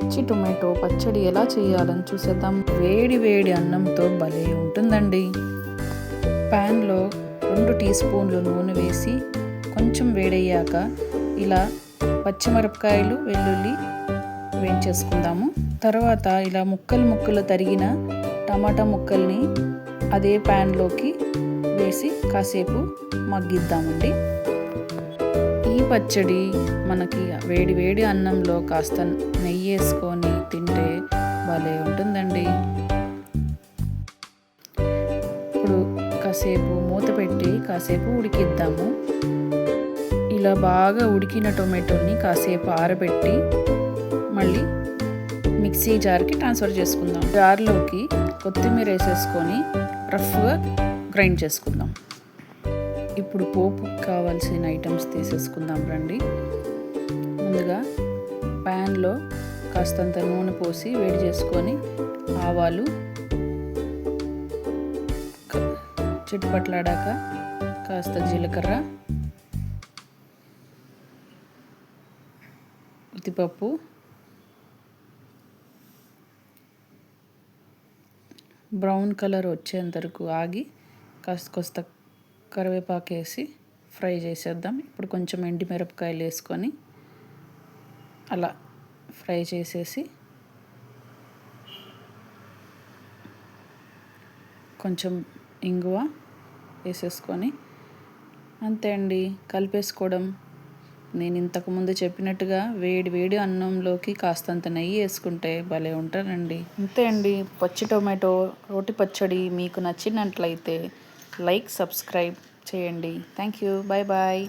పచ్చి టొమాటో పచ్చడి ఎలా చేయాలని చూసేద్దాం. వేడి వేడి అన్నంతో భలే ఉంటుందండి. ప్యాన్లో రెండు టీ స్పూన్లు నూనె వేసి కొంచెం వేడయ్యాక ఇలా పచ్చిమిరపకాయలు వెల్లుల్లి వేయించేసుకుందాము. తర్వాత ఇలా ముక్కలు ముక్కలు తరిగిన టమాటా ముక్కల్ని అదే ప్యాన్లోకి వేసి కాసేపు మగ్గిద్దామండి. ఈ పచ్చడి మనకి వేడి వేడి అన్నంలో కాస్త నెయ్యి వేసుకొని తింటే భలే ఉంటుందండి. ఇప్పుడు కాసేపు మూత పెట్టి కాసేపు ఉడికిద్దాము. ఇలా బాగా ఉడికిన టొమాటోని కాసేపు ఆరబెట్టి మళ్ళీ మిక్సీ జార్కి ట్రాన్స్ఫర్ చేసుకుందాం. జార్లోకి కొత్తిమీర వేసేసుకొని రఫ్గా గ్రైండ్ చేసుకుందాం. ఇప్పుడు పోపు కావాల్సిన ఐటమ్స్ తీసేసుకుందాం రండి. ముందుగా ప్యాన్లో కాస్తంత నూనె పోసి వేడి చేసుకొని ఆవాలు చిట్టుపట్లాడాక కాస్త జీలకర్ర ఉత్తిపప్పు బ్రౌన్ కలర్ వచ్చేంత వరకు ఆగి కాస్త కొస్త కరివేపాకు వేసి ఫ్రై చేసేద్దాం. ఇప్పుడు కొంచెం ఎండి మిరపకాయలు వేసుకొని అలా ఫ్రై చేసేసి కొంచెం ఇంగువ వేసేసుకొని అంతే అండి. కలిపేసుకోవడం నేను ఇంతకుముందు చెప్పినట్టుగా వేడి వేడి అన్నంలోకి కాస్తంత నెయ్యి వేసుకుంటే భలే ఉంటారండి. అంతే అండి. పచ్చి టొమాటో రోటి పచ్చడి మీకు నచ్చినట్లయితే లైక్ సబ్స్క్రైబ్ చేయండి. Thank you. Bye bye